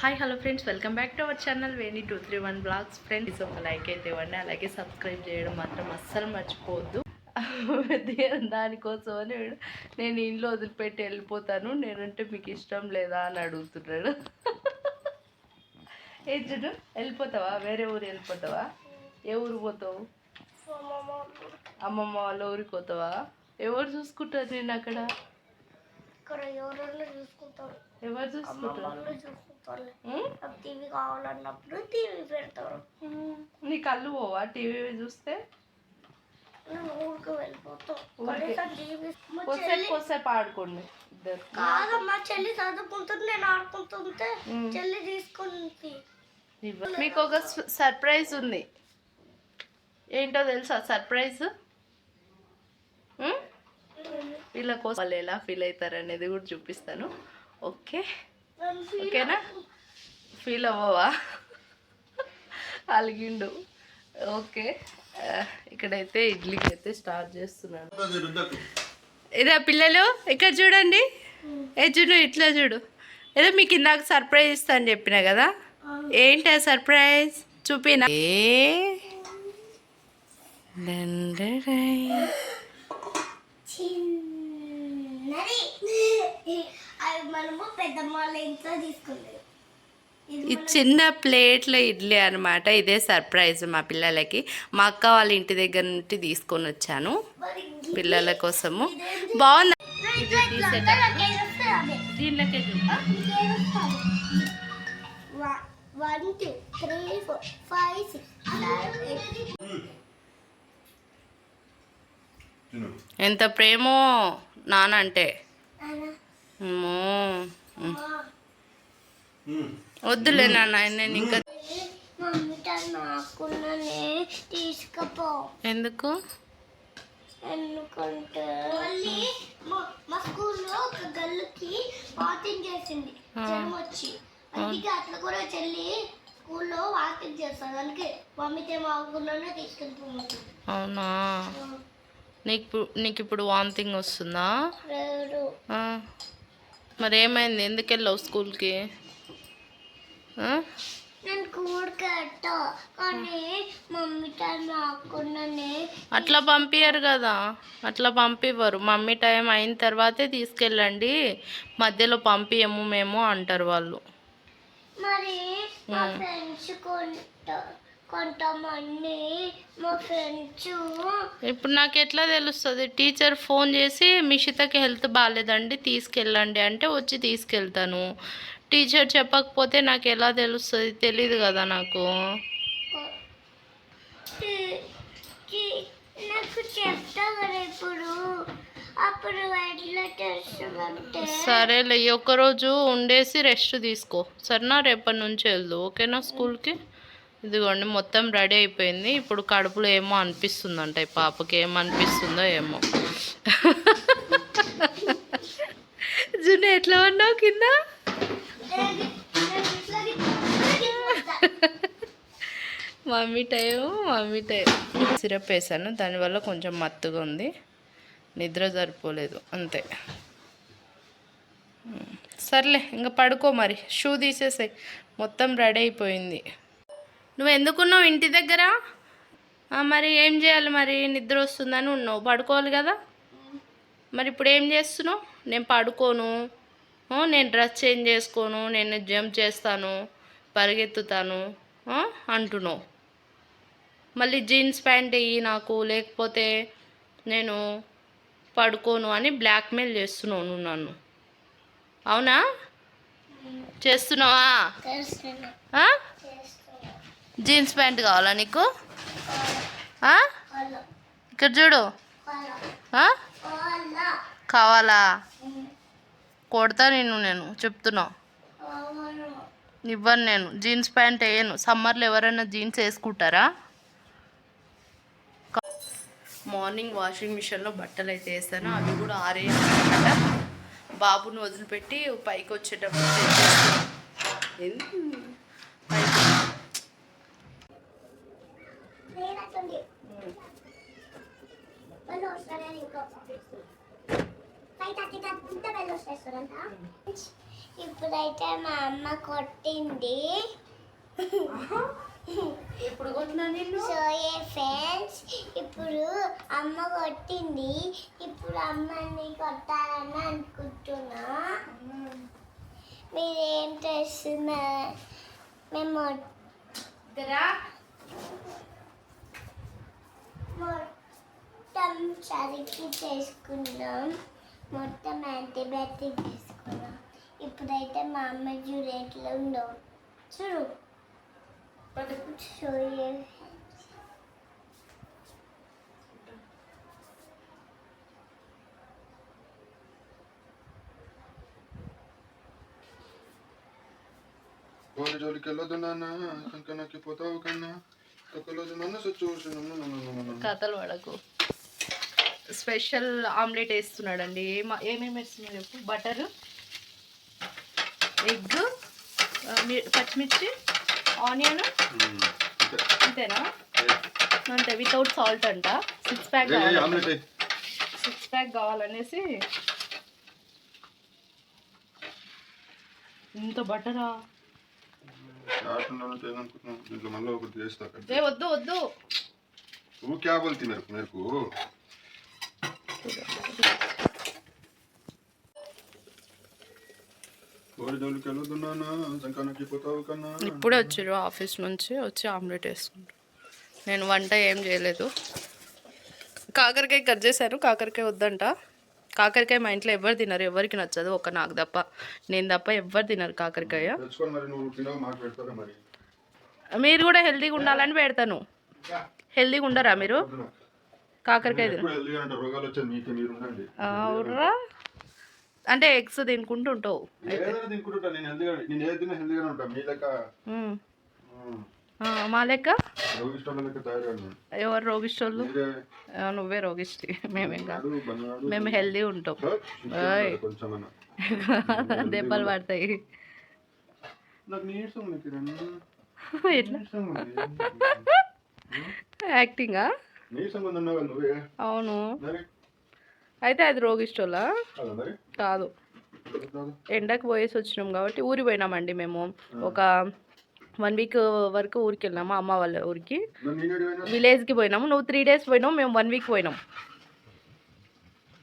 Hi hello friends welcome back to our channel Veni two three one blogs friends ఒక like అయితే ఇవ్వండి. అలాగే subscribe చేయడం మాత్రం అస్సలు మర్చిపోవద్దు. దే- దానికోసమని నేను ఇంట్లో వదిలిపెట్టి వెళ్ళిపోతాను. నేనంటే మీకు ఇష్టం లేదా అని అడుగుతున్నాడు. ఏ చూడు వెళ్ళిపోతావా? వేరే ఊరు వెళ్ళిపోతావా? ఏ ఊరు పోతావు? అమ్మమ్మ వాళ్ళ ఊరికి పోతావా? ఎవరు చూసుకుంటారు నేను అక్కడ? ఎవరు చూసుకుంటారు. టీవీ కావాలన్నప్పుడు టీవీ పెడతారు. నీ కళ్ళు పోవా టీవీ చూస్తే? ఊరికి వెళ్ళిపోతాం. మా చెల్లి ఆడుకోండి. చదువుకుంటుంది నేను ఆడుకుంటుంటే. చెల్లి మీకు ఒక సర్ప్రైజ్ ఉంది. ఏంటో తెలుసా సర్ప్రైజ్? వీళ్ళ కోసం వాళ్ళు ఎలా ఫీల్ అవుతారు అనేది కూడా చూపిస్తాను. ఓకే. ఓకేనా? ఫీల్ అవ్వవా? అలిగిండు. ఓకే. ఇక్కడైతే ఇడ్లీకి అయితే స్టార్ట్ చేస్తున్నాను. ఇదా పిల్లలు ఇక్కడ చూడండి? ఏ చూడు ఇట్లా చూడు. ఏదో మీకు ఇందాక సర్ప్రైజ్ ఇస్తా అని చెప్పిన కదా? ఏంటి ఆ సర్ప్రైజ్ చూపినా? ఏ? మనము పెద్దమ్మ వాళ్ళ ఇంట్లో తీసుకునేది ఇది ఈ చిన్న ప్లేట్ల ఇడ్లీ అనమాట ఇదే సర్ప్రైజ్ మా పిల్లలకి. మా అక్క వాళ్ళ ఇంటి దగ్గర నుండి తీసుకొని వచ్చాను. పిల్లల కోసము. బాగుంది? ఎంత ప్రేమో నాన్న అంటే అమ్మో. వద్దులే నాన్న నేను ఇంకా తీసుకపో. ఎందుకు? ఎందుకంటే మా- స్కూల్లో ఒక గల్లుకి వాకింగ్ చేసింది. జ్వరం వచ్చి. అందుకే అట్లా కూడా చెల్లి స్కూల్లో వాకింగ్ చేస్తుంది. అందుకే మమ్మీతో మాకున్ననే తీసుకెళ్తున్నాను అవునా? నీకు నీకు ఇప్పుడు వాంతింగ్ వస్తుందా? లేదు. మరి ఏమైంది ఎందుకు వెళ్ళావు స్కూల్కి అట్లా పంపించరు కదా. అట్లా పంపివ్వరు. మమ్మీ టైం అయిన తర్వాతే తీసుకెళ్ళండి. మధ్యలో పంపియము మేము అంటారు వాళ్ళు. మరి కొంతమంది మా ఫ్రెండ్స్ ఇప్పుడు నాకు ఎట్లా తెలుస్తుంది? టీచర్ ఫోన్ చేసి మిషితకి హెల్త్ బాగాలేదండి తీసుకెళ్ళండి. అంటే వచ్చి తీసుకెళ్తాను. టీచర్ చెప్పకపోతే నాకు ఎలా తెలుస్తుంది? తెలీదు కదా నాకు. నాకు చెప్తా కదా ఇప్పుడు? అప్పుడు సరేలే ఈ ఒక్కరోజు ఉండేసి రెస్ట్ తీసుకో. సరేనా? రేపటి నుంచి వెళ్దు. ఓకేనా? స్కూల్కి? ఇదిగోండి మొత్తం రెడీ అయిపోయింది. ఇప్పుడు కడుపులో ఏమో అనిపిస్తుందంట ఈ పాపకి ఏమనిపిస్తుందో ఏమో. జున్ను ఎట్లా ఉన్నావు కింద? Mummy time mummy time syrup వేసాను దానివల్ల కొంచెం మత్తుగా ఉంది. నిద్ర సరిపోలేదు అంతే. సర్లే ఇంకా పడుకో మరి. షూ తీసేసాయి. మొత్తం రెడీ అయిపోయింది. నువ్వు ఎందుకున్నావు ఇంటి దగ్గర? మరి ఏం చేయాలి మరి? నిద్ర వస్తుందని ఉన్నావు. పడుకోవాలి కదా? మరి ఇప్పుడు ఏం చేస్తున్నావు? నేను పడుకోను. నేను డ్రెస్ చేంజ్ చేసుకోను. నేను జంప్ చేస్తాను. పరిగెత్తుతాను. అంటున్నావు. మళ్ళీ జీన్స్ ప్యాంట్ ఇయ్యి నాకు. లేకపోతే నేను పడుకోను అని బ్లాక్మెయిల్ చేస్తున్నావు నువ్వు నన్ను. అవునా? చేస్తున్నావా? జీన్స్ ప్యాంట్ కావాలా నీకు? ఇక్కడ చూడు. కావాలా? కొడతా నేను నేను చెప్తున్నావు ఇవ్వను నేను. జీన్స్ ప్యాంట్ వేయను. సమ్మర్లో ఎవరైనా జీన్స్ వేసుకుంటారా? మార్నింగ్ వాషింగ్ మిషన్లో బట్టలు అయితే వేస్తాను. అవి కూడా ఆరేయన్నమాట బాబుని వదిలిపెట్టి పైకి వచ్చేటప్పుడు తెచ్చేస్తాను. ఏంది? పైకి ఇప్పుడైతే మా అమ్మ కొట్టింది ఇప్పుడు సో ఏ ఫ్రెండ్స్ ఇప్పుడు అమ్మ కొట్టింది ఇప్పుడు అమ్మని కొట్టాలని అనుకుంటున్నా మీరేం చేస్తున్నా మేము మొత్తం సరికి చేసుకున్నాం మొత్తం యాంటీబయాటిక్ తీసుకున్నాం. ఇప్పుడైతే మా అమ్మ చూడు ఎట్లా ఉందో. చూడు. కోడి జోలికి వెళ్ళొద్దు నాన్న. కంకణకి పోతావు కన్నా. తొక్కలేదు నాన్న చూసిన కథలు పడకు. స్పెషల్ ఆమ్లెట్ వేస్తున్నాడండి. ఏమ ఏమేమి వేస్తున్నాడు చెప్పు? బటరు ఎగ్ పచ్చిమిర్చి ఆనియన్ అంతేనా? అంటే వితౌట్ సాల్ట్ అంట. సిక్స్ ప్యాక్ కావాలి సిక్స్ ప్యాక్ కావాలనేసి ఇంత బటరా? వద్దు వద్దు. ఊ ఇప్పుడే వచ్చారు ఆఫీస్ నుంచి వచ్చి ఆమ్లెట్ వేసుకుంటారు. నేను వంట ఏం చేయలేదు. కాకరకాయ కట్ చేశాను కాకరకాయ వద్దంట. కాకరకాయ మా ఇంట్లో ఎవరు తినరు ఎవరికి నచ్చదు ఒక నాకు తప్ప. నేను తప్ప ఎవరు తినరు కాకరకాయ. మీరు కూడా హెల్తీగా ఉండాలని పెడతాను. హెల్తీగా ఉండరా మీరు? కాకరకాయ హెల్దీగా అంటే ఎగ్స్ తినుకుంటూ ఉంటావు. ఏదైనా తినుకుంటా నేను హెల్దీగా నేను ఏది తిన్నా హెల్దీగానే ఉంటా మీ లెక్క. ఎవరు ఆ, నువ్వే రోగిష్టి. మేమేం కాదు. మేము హెల్దీ ఉంటాం. దెబ్బలు పడతాయి. ఎట్లా? యాక్టింగా? అవును. అయితే అది రోగిష్టోలా కాదా. ఎండకు పోయేసి వచ్చినాం కాబట్టి ఊరి పోయినామండి మేము. ఒక వన్ వీక్ వరకు ఊరికి వెళ్ళినాము అమ్మ వాళ్ళ ఊరికి. విలేజ్కి పోయినాము. నువ్వు త్రీ డేస్ పోయినావు మేము వన్ వీక్ పోయినాం.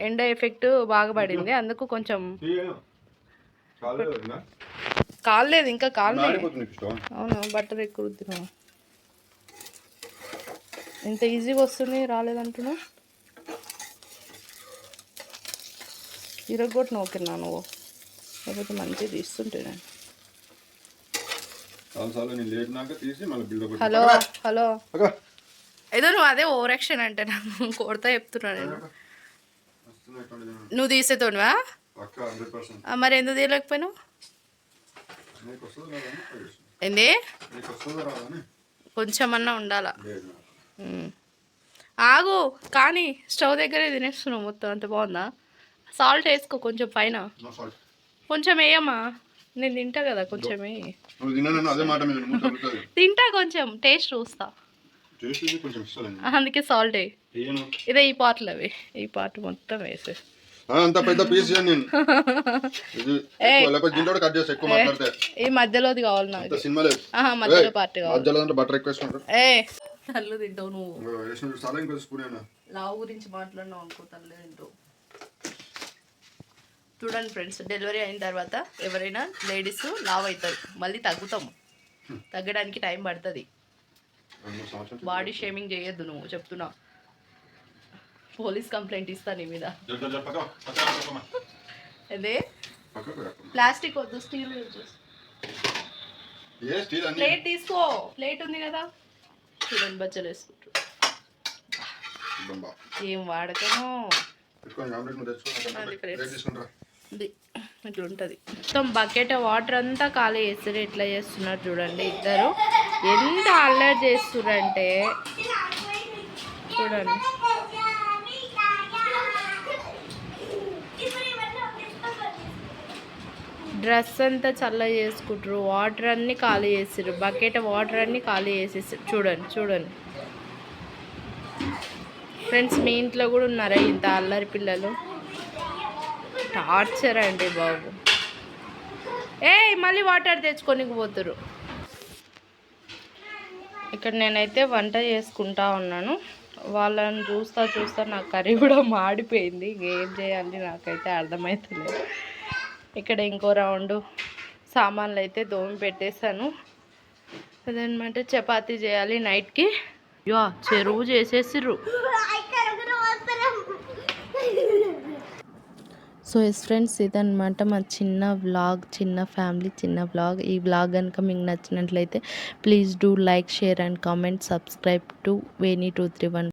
ఎండ ఎఫెక్ట్ బాగా పడింది అందుకు కొంచెం కాలేదు ఇంకా కాలేదు అవును బట్టర్ ఎక్కువ ఎంత ఈజీగా వస్తుంది రాలేదంటున్నావు ఇరగొట్టిన ఓకేనా నువ్వు? లేకపోతే మంచిగా తీస్తుంటే నేను. Hello hello. ఏదో నువ్వు అదే ఓవర్ యాక్షన్ అంటే నాకు కొడతా చెప్తున్నా నేను. నువ్వు తీసేతోనివా? మరి ఎందుకు తీయలేకపోయినావు. ఏంది? కొంచెమన్నా ఉండాలా. ఆగు కానీ స్టవ్ దగ్గరే తినేస్తున్నావు మొత్తం అంత బాగుందా? సాల్ట్ వేసుకో కొంచెం పైన. కొంచెం వేయమ్మా. నేను తింటా కదా కొంచెం వేయి. నువ్వు తిన్నాను అదే మాట మీద మూత తగ్గుతుంది తింటా కొంచెం టేస్ట్ చూస్తా. అందుకే సాల్ట్ ఇదే ఈ పార్ట్లో అవి ఈ పార్ట్ మొత్తం వేసే అంత పెద్ద పీస్ ఈ మధ్యలోది కావాలి నాకు. మధ్యలో పార్ట్ కావాలి. మధ్యలో బటర్ ఎక్కువ ఏ తల్లు తింటావు నువ్వు. లావు గురించి మాట్లాడినావు అనుకో తల్లి తింటావు. చూడండి ఫ్రెండ్స్ డెలివరీ అయిన తర్వాత ఎవరైనా లేడీస్ లావ్ అవుతారు. మళ్ళీ తగ్గుతాము తగ్గడానికి టైం పడుతుంది. బాడీ షేమింగ్ చేయొద్దు నువ్వు చెప్తున్నా. పోలీస్ కంప్లైంట్ ఇస్తా నీ మీద. అదే. ప్లాస్టిక్ వద్దు స్టీల్ ప్లేట్ తీసుకో. ప్లేట్ ఉంది కదా. చూడండి బచ్చలు వేసుకుంటారు. ఏం వాడకను ఇట్లా ఉంటుంది. మొత్తం బకెట్ వాటర్ అంతా ఖాళీ చేస్తారు ఎట్లా చేస్తున్నారు చూడండి ఇద్దరు. ఎంత అల్లరి చేస్తున్నారంటే చూడండి. డ్రెస్ అంతా చల్ల చేసుకుంటారు. వాటర్ అన్నీ ఖాళీ చేసారు బకెట్ వాటర్ అన్నీ ఖాళీ చేసేసారు చూడండి చూడండి. ఫ్రెండ్స్ మీ ఇంట్లో కూడా ఉన్నారా ఇంత అల్లరి పిల్లలు? టార్చర్ అండి బాబు. ఏ మళ్ళీ వాటర్ తెచ్చుకొని పోతురు ఇక్కడ నేనైతే వంట చేసుకుంటా ఉన్నాను. వాళ్ళని చూస్తా చూస్తా నా కర్రీ కూడా మాడిపోయింది. ఏం చేయాలి నాకైతే అర్థమవుతలేదు ఇక్కడ ఇంకో రౌండ్ సామాన్లు అయితే దోమి పెట్టేశాను. అదనమాట చపాతి చేయాలి నైట్కి. యా చెరువు చేసేసిర్రు. సో ఎస్ ఫ్రెండ్స్ ఇదనమాట మా చిన్న వ్లాగ్ చిన్న ఫ్యామిలీ చిన్న వ్లాగ్. ఈ వ్లాగ్ కనుక మీకు నచ్చినట్లయితే please do like share and comment. Subscribe to Veni two three one